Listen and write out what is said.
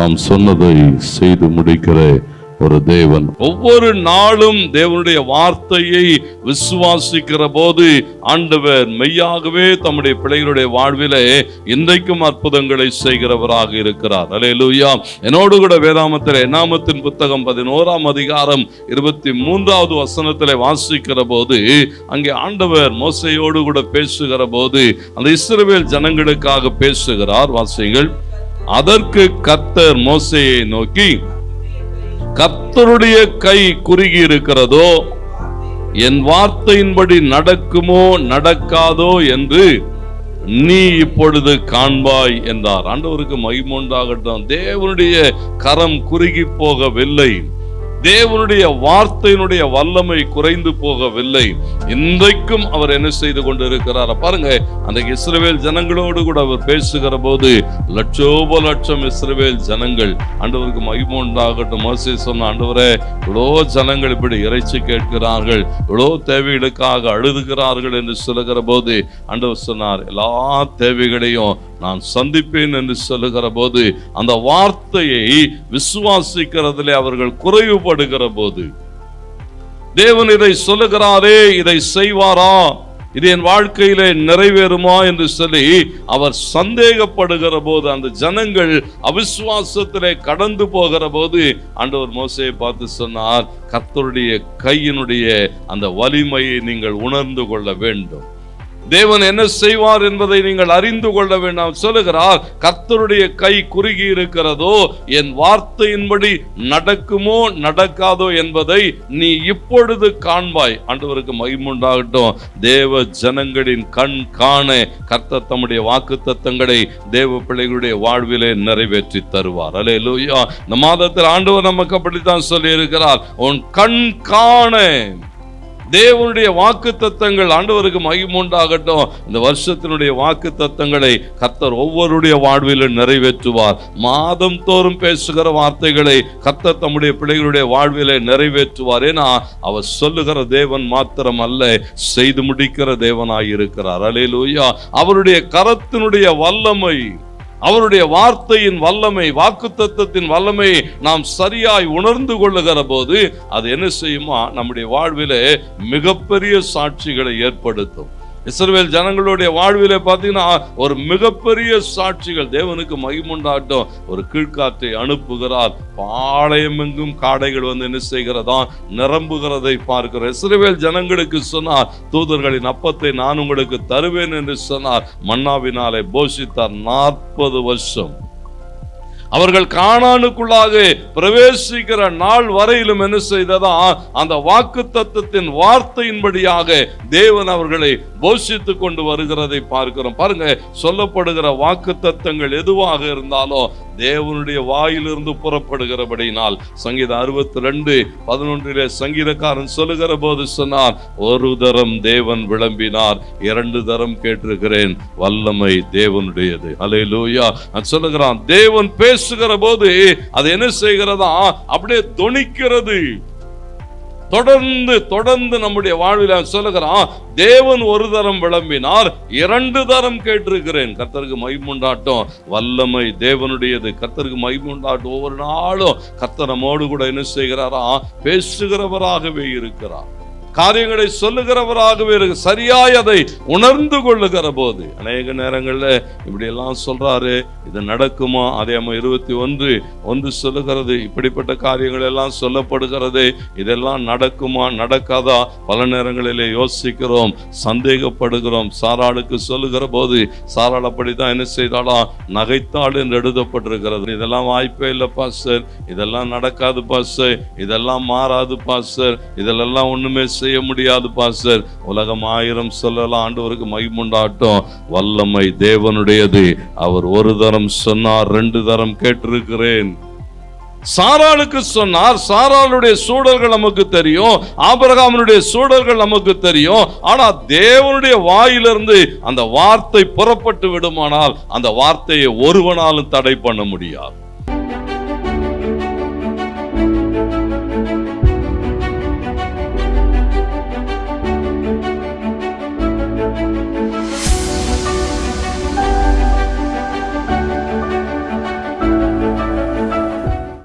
தாம் சொன்னதை செய்து முடிக்கிற ஒரு தேவன். ஒவ்வொரு நாளும் தேவனுடைய வார்த்தையை விசுவாசிக்கிற போது ஆண்டவர் மெய்யாகவே தம்முடைய பிள்ளைகளுடைய வாழ்விலே இன்றைக்கும் அற்புதங்களை செய்கிறவராக இருக்கிறார். அல்லேலூயா என்னோடு கூட வேதாமத்தில் எண்ணாமத்தின் புத்தகம் பதினோராம் அதிகாரம் இருபத்தி மூன்றாவது வசனத்தில் வாசிக்கிற போது அங்கே ஆண்டவர் மோசையோடு கூட பேசுகிற போது அந்த இஸ்ரவேல் ஜனங்களுக்காக பேசுகிறார். வாசிங்கள் அதற்கு கத்தர் மோசையை நோக்கி கத்தருடைய கை குறுகி இருக்கிறதோ என் வார்த்தையின்படி நடக்குமோ நடக்காதோ என்று நீ இப்பொழுது காண்பாய் என்றார். ஆண்டவருக்கு மகிமுண்டாகட்டும் தேவனுடைய கரம் குறுகி போகவில்லை. தேவனுடைய வார்த்தையினுடைய வல்லமை குறைந்து போகவில்லை. இன்றைக்கும் அவர் என்ன செய்து கொண்டிருக்கிறார்? பாருங்க அந்த இஸ்ரவேல் ஜனங்களோடு கூட அவர் பேசுகிற போது லட்சோப லட்சம் இஸ்ரவேல் ஜனங்கள் ஆண்டவருக்கு மகிமோண்டாகட்டும் மோசே சொன்ன ஆண்டவரே இவ்வளோ ஜனங்கள் இப்படி இறைச்சி கேட்கிறார்கள் இவ்வளோ தேவைகளுக்காக அழுதுகிறார்கள் என்று சொல்லுகிற போது ஆண்டவர் சொன்னார் எல்லா தேவைகளையும் நான் சந்திப்பேன் என்று சொல்லுகிற போது அந்த வார்த்தையை விசுவாசிக்கிறதிலே அவர்கள் குறைவு குறைவுபடுகிற போது தேவன் இதை சொல்லுகிறாரே இதை செய்வாரா? இது என் வாழ்க்கையிலே நிறைவேறுமா என்று சொல்லி அவர் சந்தேகப்படுகிற போது அந்த ஜனங்கள் அவிசுவாசத்திலே கடந்து போகிற போது ஆண்டவர் மோசையை பார்த்து சொன்னார் கர்த்தருடைய கையினுடைய அந்த வலிமையை நீங்கள் உணர்ந்து கொள்ள வேண்டும். தேவன் என்ன செய்வார் என்பதை நீங்கள் அறிந்து கொள்ள வேண்டாம். சொல்லுகிறார் கர்த்தருடைய கை குறுகி இருக்கிறதோ என் வார்த்தையின்படி நடக்குமோ நடக்காதோ என்பதை நீ இப்பொழுது காண்பாய். ஆண்டவருக்கு மகிமுண்டாகட்டும் தேவ ஜனங்களின் கண் காண கர்த்தர் தம்முடைய வாக்கு தத்தங்களை தேவ பிள்ளைகளுடைய வாழ்விலே நிறைவேற்றி தருவார். அலே லூயா இந்த மாதத்தில் ஆண்டவர் நமக்கு அப்படித்தான் சொல்லி இருக்கிறார் உன் கண் காண தேவனுடைய வாக்கு தத்தங்கள் ஆண்டவருக்கு மகிமுண்டாகட்டும் இந்த வருஷத்தினுடைய வாக்கு தத்தங்களை கத்தர் ஒவ்வொருடைய வாழ்விலும் நிறைவேற்றுவார். மாதம் தோறும் பேசுகிற வார்த்தைகளை கத்தர் தம்முடைய பிள்ளைகளுடைய வாழ்விலை நிறைவேற்றுவார். ஏன்னா அவர் சொல்லுகிற தேவன் மாத்திரம் அல்ல செய்து முடிக்கிற தேவனாய் இருக்கிறார் அலேலூயா அவருடைய கரத்தினுடைய வல்லமை அவருடைய வார்த்தையின் வல்லமை வாக்குத்தத்தத்தின் வல்லமை நாம் சரியாய் உணர்ந்து கொள்ளுகிற போது அது என்ன செய்யுமா? நம்முடைய வாழ்விலே மிகப்பெரிய சாட்சிகளை ஏற்படுத்தும். இஸ்ரவேல் ஜனங்களுடைய வாழ்வில பார்த்தீங்கன்னா ஒரு மிகப்பெரிய சாட்சிகள். தேவனுக்கு மகிமுண்டாட்டம். ஒரு கீழ்காற்றை அனுப்புகிறார். பாளையமெங்கும் காடைகள் வந்து என்ன செய்கிறதா? நிரம்புகிறதை பார்க்கிறோம். இஸ்ரவேல் ஜனங்களுக்கு சொன்னார் தூதர்களின் அப்பத்தை நான் உங்களுக்கு தருவேன் என்று சொன்னார். மன்னாவினாலே போஷித்தார் நாற்பது வருஷம். அவர்கள் காணானுக்குள்ளாக பிரவேசிக்கிற நாள் வரையிலும் என்ன செய்ததா? அந்த வாக்கு தத்துவத்தின் வார்த்தையின்படியாக தேவன் அவர்களை போஷித்து கொண்டு வருகிறதை பார்க்கிறோம். பாருங்க சொல்லப்படுகிற வாக்கு தத்தங்கள் எதுவாக இருந்தாலும் தேவனுடைய வாயிலிருந்து புறப்படுகிறபடினால் சங்கீதம் அறுபத்தி ரெண்டு பதினொன்றிலே சங்கீதக்காரன் சொல்லுகிற போது சொன்னார் ஒரு தரம் தேவன் விளம்பினார் இரண்டு தரம் கேட்டிருக்கிறேன் வல்லமை தேவனுடையது. அலையிலூயா லூயா சொல்லுகிறான் தேவன் பேசுகிற போது அது என்ன செய்கிறதா? அப்படியே தொனிக்கிறது தொடர்ந்து தொடர்ந்து நம்முடைய வாழ்வில் சொல்லுகிறான் தேவன் ஒரு தரம் விளம்பினார் இரண்டு தரம் கேட்டிருக்கிறேன். கர்த்தருக்கு மைமுண்டாட்டம் வல்லமை தேவனுடையது. கர்த்தருக்கு மைமுண்டாட்டம் ஒவ்வொரு நாளும் கர்த்தர் நம்மோடு கூட என்ன செய்கிறாரா? பேசுகிறவராகவே இருக்கிறார். காரியங்களை சொல்லுகிறவராகவே இருக்கு சரியாய் அதை உணர்ந்து கொள்ளுகிற போது அநேக நேரங்களில் இப்படியெல்லாம் சொல்றாரு இது நடக்குமா? அதே இருபத்தி ஒன்று ஒன்று சொல்லுகிறது இப்படிப்பட்ட காரியங்கள் எல்லாம் சொல்லப்படுகிறது இதெல்லாம் நடக்குமா? நடக்காதா? பல நேரங்களிலே யோசிக்கிறோம் சந்தேகப்படுகிறோம். சாராளுக்கு சொல்லுகிற போது சாராள் அப்படித்தான் என்ன செய்தாளா? நகைத்தாள் என்று எழுதப்பட்டிருக்கிறது. இதெல்லாம் வாய்ப்பே இல்லை பாஸ்டர். இதெல்லாம் நடக்காது பாஸ்டர். இதெல்லாம் மாறாது பாஸ்டர். இதெல்லாம் ஒன்றுமே செய்ய முடியாது பாஸ்டர். உலகம் ஆயிரம் சொல்லலாம் ஆண்டவருக்கு மகிமுண்டாட்டம் வல்லமை தேவனுடையது. அவர் ஒரு தரம் சொன்னார் ரெண்டு தரம் கேட்டிருக்கிறேன். சாராளுக்கு சொன்னார் சாராளுடைய சூழல்கள் நமக்கு தெரியும் ஆபிரகாமனுடைய சூழல்கள் நமக்கு தெரியும். ஆனா தேவனுடைய வாயிலிருந்து அந்த வார்த்தை புறப்பட்டு விடுமானால் அந்த வார்த்தையை ஒருவனாலும் தடை பண்ண முடியாது.